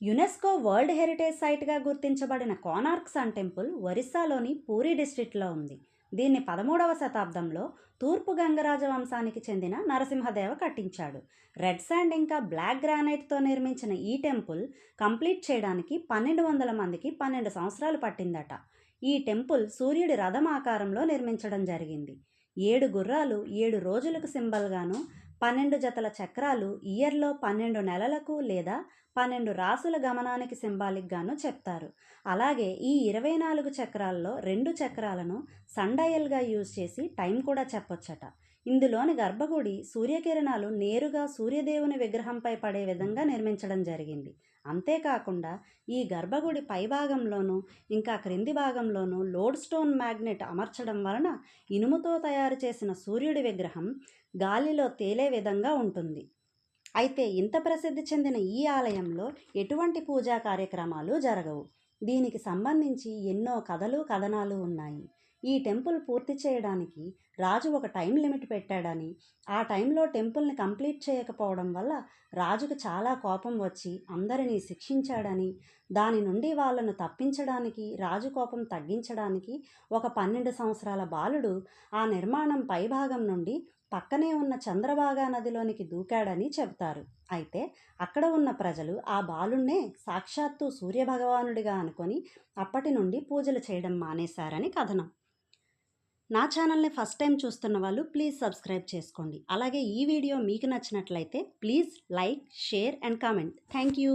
UNESCO world heritage సైట్గా గుర్తించబడిన Konark sun temple ఒరిస్సాలోని పూరి డిస్ట్రిక్ట్లో ఉంది. దీన్ని పదమూడవ శతాబ్దంలో తూర్పు గంగరాజ వంశానికి చెందిన నరసింహదేవ కట్టించాడు. రెడ్ శాండ్ ఇంకా బ్లాక్ గ్రానైట్తో నిర్మించిన ఈ టెంపుల్ కంప్లీట్ చేయడానికి పన్నెండు వందల మందికి పన్నెండు సంవత్సరాలు పట్టిందట. ఈ టెంపుల్ సూర్యుడి రథం ఆకారంలో నిర్మించడం జరిగింది. ఏడు గుర్రాలు ఏడు రోజులకు సింబల్గాను పన్నెండు జతల చక్రాలు ఇయర్లో పన్నెండు నెలలకు లేదా పన్నెండు రాసుల గమనానికి సింబాలిక్గాను చెప్తారు. అలాగే ఈ ఇరవై నాలుగు చక్రాల్లో రెండు చక్రాలను సండయల్గా యూజ్ చేసి టైం కూడా చెప్పొచ్చట. ఇందులోని గర్భగుడి సూర్యకిరణాలు నేరుగా సూర్యదేవుని విగ్రహంపై పడే విధంగా నిర్మించడం జరిగింది. అంతేకాకుండా ఈ గర్భగుడి పైభాగంలోనూ ఇంకా క్రింది భాగంలోనూ లోడ్ స్టోన్ మ్యాగ్నెట్ అమర్చడం వలన ఇనుముతో తయారు చేసిన సూర్యుడి విగ్రహం గాలిలో తేలే విధంగా ఉంటుంది. అయితే ఇంత ప్రసిద్ధి చెందిన ఈ ఆలయంలో ఎటువంటి పూజా కార్యక్రమాలు జరగవు. దీనికి సంబంధించి ఎన్నో కథలు కథనాలు ఉన్నాయి. ఈ టెంపుల్ పూర్తి చేయడానికి రాజు ఒక టైం లిమిట్ పెట్టాడని. ఆ టైంలో టెంపుల్ని కంప్లీట్ చేయకపోవడం వల్ల రాజుకు చాలా కోపం వచ్చి అందరినీ శిక్షించాడని. దాని నుండి వాళ్ళను తప్పించడానికి రాజు కోపం తగ్గించడానికి ఒక పన్నెండు సంవత్సరాల బాలుడు ఆ నిర్మాణం పైభాగం నుండి పక్కనే ఉన్న చంద్రభాగా నదిలోనికి దూకాడని చెబుతారు. అయితే అక్కడ ఉన్న ప్రజలు ఆ బాలుణ్ణే సాక్షాత్తు సూర్యభగవానుడిగా అనుకొని అప్పటి నుండి పూజలు చేయడం మానేశారని కథనం. నా ఛానల్ని ఫస్ట్ టైం చూస్తున్న వాళ్ళు ప్లీజ్ సబ్స్క్రైబ్ చేసుకోండి. అలాగే ఈ వీడియో మీకు నచ్చినట్లయితే please like share and comment. Thank you.